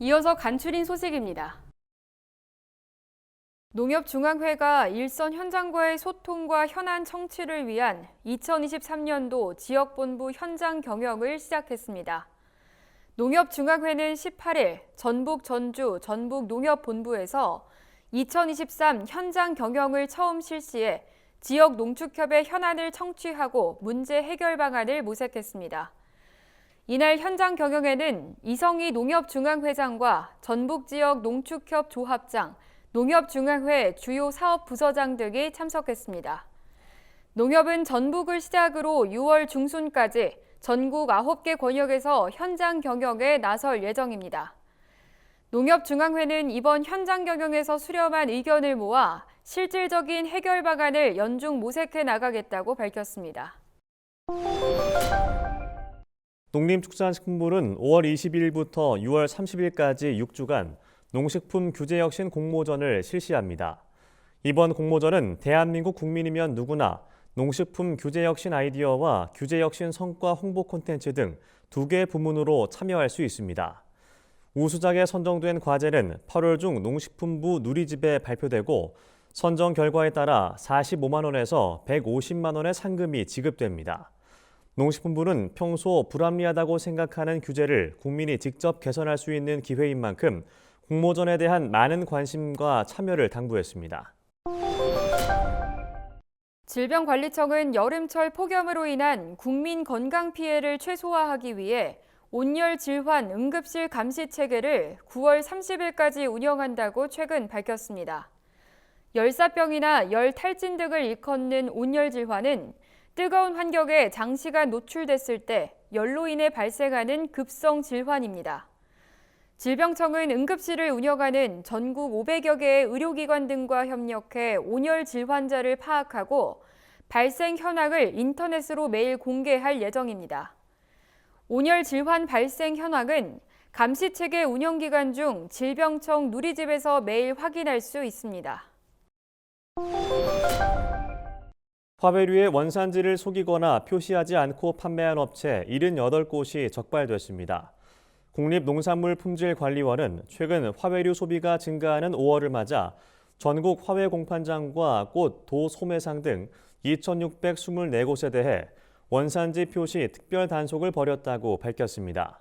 이어서 간추린 소식입니다. 농협중앙회가 일선 현장과의 소통과 현안 청취를 위한 2023년도 지역본부 현장 경영을 시작했습니다. 농협중앙회는 18일 전북 전주 전북 농협본부에서 2023 현장 경영을 처음 실시해 지역 농축협의 현안을 청취하고 문제 해결 방안을 모색했습니다. 이날 현장 경영에는 이성희 농협중앙회장과 전북 지역 농축협 조합장, 농협중앙회 주요 사업 부서장 등이 참석했습니다. 농협은 전북을 시작으로 6월 중순까지 전국 9개 권역에서 현장 경영에 나설 예정입니다. 농협중앙회는 이번 현장 경영에서 수렴한 의견을 모아 실질적인 해결 방안을 연중 모색해 나가겠다고 밝혔습니다. 농림축산식품부는 5월 22일부터 6월 30일까지 6주간 농식품 규제혁신 공모전을 실시합니다. 이번 공모전은 대한민국 국민이면 누구나 농식품 규제혁신 아이디어와 규제혁신 성과 홍보 콘텐츠 등 두 개 부문으로 참여할 수 있습니다. 우수작에 선정된 과제는 8월 중 농식품부 누리집에 발표되고 선정 결과에 따라 45만 원에서 150만 원의 상금이 지급됩니다. 농식품부는 평소 불합리하다고 생각하는 규제를 국민이 직접 개선할 수 있는 기회인 만큼 공모전에 대한 많은 관심과 참여를 당부했습니다. 질병관리청은 여름철 폭염으로 인한 국민 건강 피해를 최소화하기 위해 온열 질환 응급실 감시 체계를 9월 30일까지 운영한다고 최근 밝혔습니다. 열사병이나 열 탈진 등을 일컫는 온열 질환은 뜨거운 환경에 장시간 노출됐을 때 열로 인해 발생하는 급성 질환입니다. 질병청은 응급실을 운영하는 전국 500여 개의 의료기관 등과 협력해 온열 질환자를 파악하고 발생 현황을 인터넷으로 매일 공개할 예정입니다. 온열 질환 발생 현황은 감시체계 운영 기간 중 질병청 누리집에서 매일 확인할 수 있습니다. 화훼류의 원산지를 속이거나 표시하지 않고 판매한 업체 78곳이 적발됐습니다. 국립농산물품질관리원은 최근 화훼류 소비가 증가하는 5월을 맞아 전국 화훼 공판장과 꽃, 도, 소매상 등 2,624곳에 대해 원산지 표시 특별 단속을 벌였다고 밝혔습니다.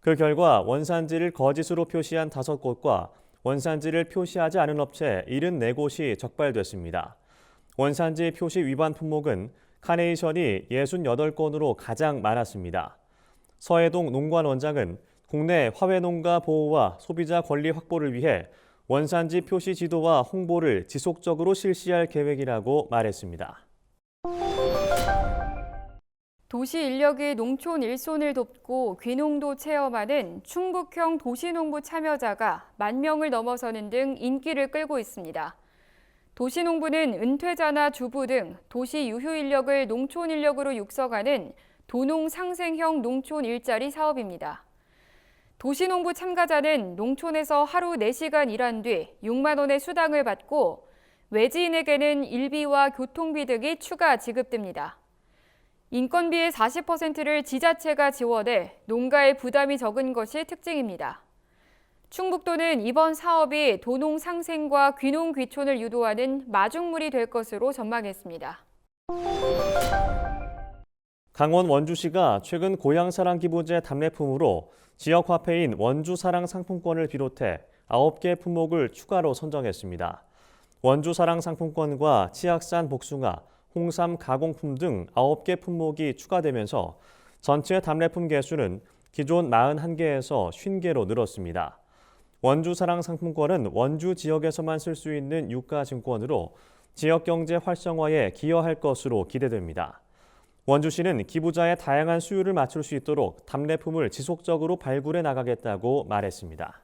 그 결과 원산지를 거짓으로 표시한 5곳과 원산지를 표시하지 않은 업체 74곳이 적발됐습니다. 원산지 표시 위반 품목은 카네이션이 68건으로 가장 많았습니다. 서해동 농관 원장은 국내 화훼 농가 보호와 소비자 권리 확보를 위해 원산지 표시 지도와 홍보를 지속적으로 실시할 계획이라고 말했습니다. 도시 인력이 농촌 일손을 돕고 귀농도 체험하는 충북형 도시농부 참여자가 만 명을 넘어서는 등 인기를 끌고 있습니다. 도시농부는 은퇴자나 주부 등 도시 유휴 인력을 농촌 인력으로 육성하는 도농 상생형 농촌 일자리 사업입니다. 도시농부 참가자는 농촌에서 하루 4시간 일한 뒤 6만 원의 수당을 받고 외지인에게는 일비와 교통비 등이 추가 지급됩니다. 인건비의 40%를 지자체가 지원해 농가의 부담이 적은 것이 특징입니다. 충북도는 이번 사업이 도농 상생과 귀농 귀촌을 유도하는 마중물이 될 것으로 전망했습니다. 강원 원주시가 최근 고향사랑 기부제 답례품으로 지역 화폐인 원주사랑 상품권을 비롯해 9개 품목을 추가로 선정했습니다. 원주사랑 상품권과 치악산 복숭아, 홍삼 가공품 등 9개 품목이 추가되면서 전체 답례품 개수는 기존 41개에서 50개로 늘었습니다. 원주사랑 상품권은 원주 지역에서만 쓸 수 있는 유가 증권으로 지역 경제 활성화에 기여할 것으로 기대됩니다. 원주시는 기부자의 다양한 수요를 맞출 수 있도록 답례품을 지속적으로 발굴해 나가겠다고 말했습니다.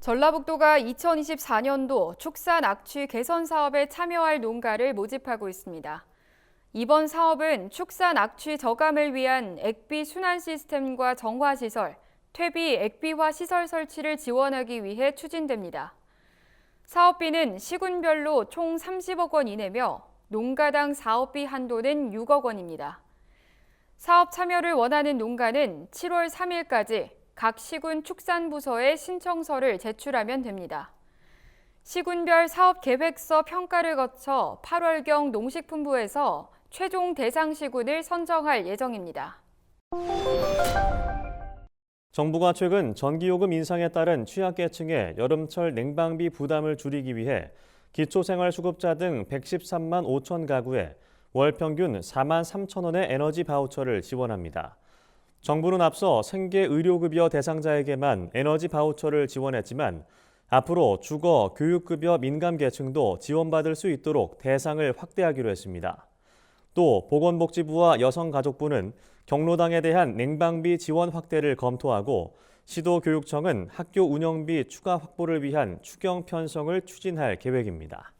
전라북도가 2024년도 축산 악취 개선 사업에 참여할 농가를 모집하고 있습니다. 이번 사업은 축산 악취 저감을 위한 액비 순환 시스템과 정화 시설, 퇴비 액비화 시설 설치를 지원하기 위해 추진됩니다. 사업비는 시군별로 총 30억 원 이내며 농가당 사업비 한도는 6억 원입니다. 사업 참여를 원하는 농가는 7월 3일까지 각 시군 축산부서에 신청서를 제출하면 됩니다. 시군별 사업 계획서 평가를 거쳐 8월경 농식품부에서 최종 대상 시군을 선정할 예정입니다. 정부가 최근 전기요금 인상에 따른 취약계층의 여름철 냉방비 부담을 줄이기 위해 기초생활수급자 등 113만 5천 가구에 월 평균 4만 3천 원의 에너지 바우처를 지원합니다. 정부는 앞서 생계 의료급여 대상자에게만 에너지 바우처를 지원했지만 앞으로 주거, 교육급여 민감 계층도 지원받을 수 있도록 대상을 확대하기로 했습니다. 또 보건복지부와 여성가족부는 경로당에 대한 냉방비 지원 확대를 검토하고 시도교육청은 학교 운영비 추가 확보를 위한 추경 편성을 추진할 계획입니다.